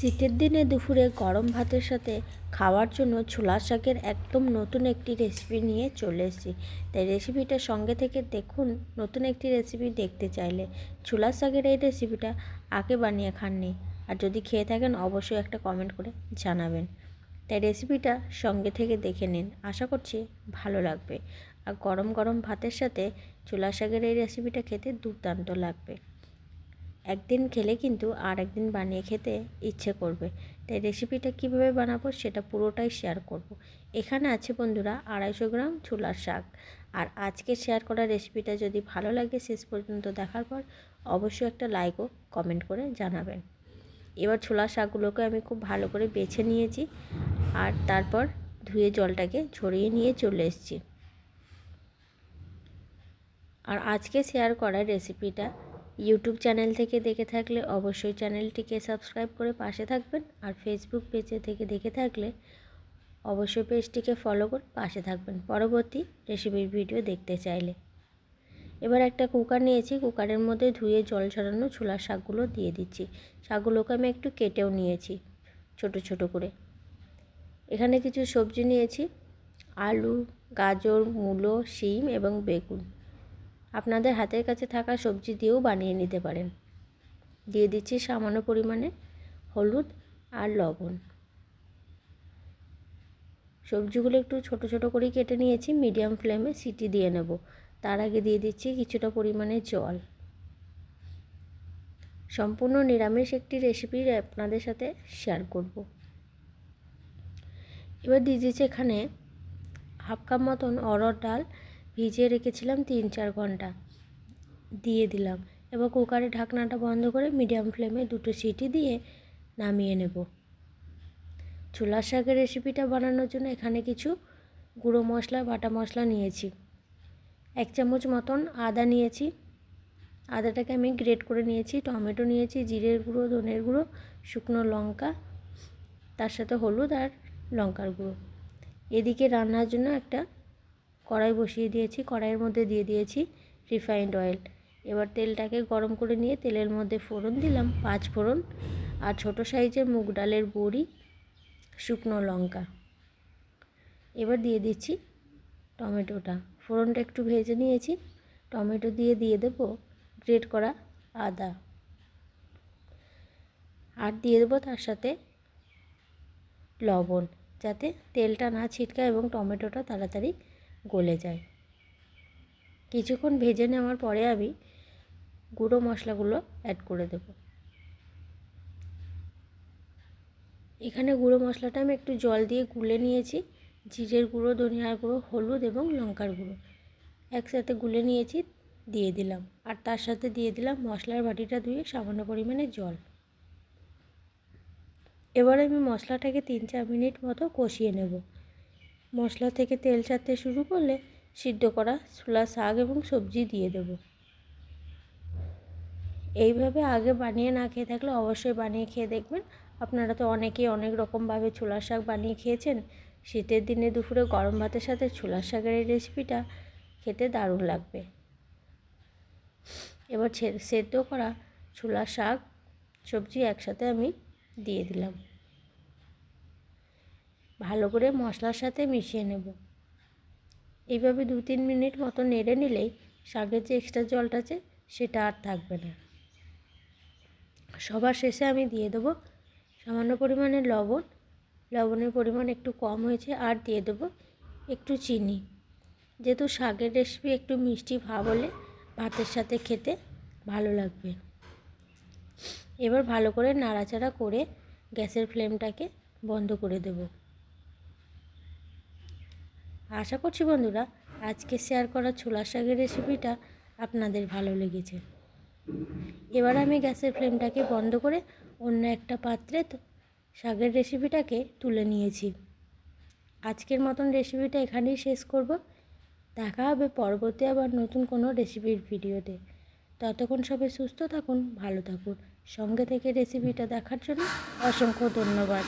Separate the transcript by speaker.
Speaker 1: শীতের দিনে দুপুরে গরম ভাতের সাথে খাওয়ার জন্য ছোলা শাকের একদম নতুন একটি রেসিপি নিয়ে চলে এসেছি। তাই রেসিপিটা সঙ্গে থেকে দেখুন, নতুন একটি রেসিপি দেখতে চাইলে। ছোলা শাকের এই রেসিপিটা আগে বানিয়ে খাননি। আর যদি খেয়ে থাকেন, অবশ্যই একটা কমেন্ট করে জানাবেন। তাই রেসিপিটা সঙ্গে থেকে দেখে নিন। আশা করছি ভালো লাগবে। আর গরম গরম ভাতের সাথে ছোলা শাকের এই রেসিপিটা খেতে দুর্দান্ত লাগবে। একদিন খেলে কিন্তু আর একদিন বানিয়ে খেতে ইচ্ছে করবে। তাই রেসিপিটা কীভাবে বানাবো সেটা পুরোটাই শেয়ার করব। এখানে আছে বন্ধুরা আড়াইশো গ্রাম ছোলার শাক। আর আজকে শেয়ার করা রেসিপিটা যদি ভালো লাগে শেষ পর্যন্ত দেখার পর অবশ্যই একটা লাইক ও কমেন্ট করে জানাবেন। এবার ছোলার শাকগুলোকে আমি খুব ভালো করে বেছে নিয়েছি আর তারপর ধুয়ে জলটাকে ঝরিয়ে নিয়ে চলে এসেছি। আর আজকে শেয়ার করা রেসিপিটা ইউটিউব চ্যানেল থেকে দেখে থাকলে অবশ্যই চ্যানেলটিকে সাবস্ক্রাইব করে পাশে থাকবেন আর ফেসবুক পেজে থেকে দেখে থাকলে অবশ্যই পেজটিকে ফলো করে পাশে থাকবেন। পরবর্তী রেসিপির ভিডিও দেখতে চাইলে। এবার একটা কুকার নিয়েছি। কুকারের মধ্যে ধুয়ে জল ছড়ানো ছোলার শাকগুলো দিয়ে দিচ্ছি। শাকগুলোকে আমি একটু কেটেও নিয়েছি ছোট ছোট করে। এখানে কিছু সবজি নিয়েছি। আলু, গাজর, মূলো, শিম এবং বেগুন। আপনাদের হাতের কাছে থাকা সবজি দিয়েও বানিয়ে নিতে পারেন। দিয়ে দিচ্ছি সামান্য পরিমাণে হলুদ আর লবণ। সবজিগুলো একটু ছোট ছোট করে কেটে নিয়েছি, মিডিয়াম ফ্লেমে সিটি দিয়ে নেব। তার আগে দিয়ে দিচ্ছি কিছুটা পরিমাণে জল। সম্পূর্ণ নিরামিষ একটি রেসিপি আপনাদের সাথে শেয়ার করব। এবার দিয়ে দিচ্ছি এখানে হাফ কাপ মতন অরড় ডাল ভিজিয়ে রেখেছিলাম তিন চার ঘণ্টা। দিয়ে দিলাম। এবার কুকারের ঢাকনাটা বন্ধ করে মিডিয়াম ফ্লেমে দুটো সিটি দিয়ে নামিয়ে নেব। ছোলার শাকের রেসিপিটা বানানোর জন্য এখানে কিছু গুঁড়ো মশলা, বাটা মশলা নিয়েছি। এক চামচ মতন আদা নিয়েছি। আদাটাকে আমি গ্রেট করে নিয়েছি। টমেটো নিয়েছি, জিরের গুঁড়ো, ধনের গুঁড়ো, শুকনো লঙ্কা, তার সাথে হলুদ আর লঙ্কার গুঁড়ো। এদিকে রান্নার জন্য একটা কড়াই বসিয়ে দিয়েছি, কড়াইয়ের মধ্যে দিয়ে দিয়েছি রিফাইন্ড অয়েল এবার তেলটাকে গরম করে নিয়ে তেলের মধ্যে ফোড়ন দিলাম, পাঁচ ফোড়ন আর ছোট সাইজের মুগ ডালের বড়ি, শুকনো লঙ্কা। এবার দিয়ে দিচ্ছি টমেটোটা। ফোড়নটা একটু ভেজে নিয়েছি, টমেটো দিয়ে দিয়ে দেবো গ্রেট করা আদা। আর দিয়ে দেবো তার সাথে লবণ, যাতে তেলটা না ছিটকায় এবং টমেটোটা তাড়াতাড়ি গলে যায়। কিছুক্ষণ ভেজে নেওয়ার পরে আমি গুঁড়ো মশলাগুলো অ্যাড করে দেব। এখানে গুঁড়ো মশলাটা আমি একটু জল দিয়ে গুলে নিয়েছি। জিরের গুঁড়ো, ধনিয়ার গুঁড়ো, হলুদ এবং লঙ্কার গুঁড়ো। একসাথে গুলে নিয়েছি, দিয়ে দিলাম। আর তার সাথে দিয়ে দিলাম মশলার বাটিটা ধুয়ে সামান্য পরিমাণে জল। এবার আমি মশলাটাকে তিন চার মিনিট মতো কষিয়ে নেব। মশলা থেকে তেল ছাড়তে শুরু করলে সিদ্ধ করা ছোলা শাক এবং সবজি দিয়ে দেব। এইভাবে আগে বানিয়ে না খেয়ে থাকলে অবশ্যই বানিয়ে খেয়ে দেখবেন। আপনারা তো অনেকেই অনেক রকমভাবে ছোলার শাক বানিয়ে খেয়েছেন। শীতের দিনে দুপুরে গরম ভাতের সাথে ছোলার শাকের এই রেসিপিটা খেতে দারুণ লাগবে। এবার সেদ্ধ করা ছোলার শাক, সবজি একসাথে আমি দিয়ে দিলাম। ভালো করে মশলার সাথে মিশিয়ে নেব। এইভাবে দু তিন মিনিট মতো নেড়ে নিলেই শাকের যে এক্সট্রা জলটা আছে সেটা আর থাকবে না। সবার শেষে আমি দিয়ে দেবো সামান্য পরিমাণে লবণ। লবণের পরিমাণ একটু কম হয়েছে আর দিয়ে দেবো একটু চিনি। যেহেতু শাকের রেসিপি একটু মিষ্টি ভাব হলে ভাতের সাথে খেতে ভালো লাগবে। এবার ভালো করে নাড়াচাড়া করে গ্যাসের ফ্লেমটাকে বন্ধ করে দেবো। আশা করছি বন্ধুরা, আজকে শেয়ার করা ছোলা শাকের রেসিপিটা আপনাদের ভালো লেগেছে। এবার আমি গ্যাসের ফ্লেমটাকে বন্ধ করে অন্য একটা পাত্রে শাকের রেসিপিটাকে তুলে নিয়েছি। আজকের মতন রেসিপিটা এখানেই শেষ করব। দেখা হবে পরবর্তী আবার নতুন কোনো রেসিপির ভিডিওতে ততক্ষণ সবাই সুস্থ থাকুন, ভালো থাকুন। সঙ্গে থেকে রেসিপিটা দেখার জন্য অসংখ্য ধন্যবাদ।